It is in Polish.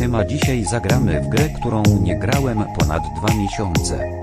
Siema dzisiaj zagramy w grę, którą nie grałem ponad dwa miesiące.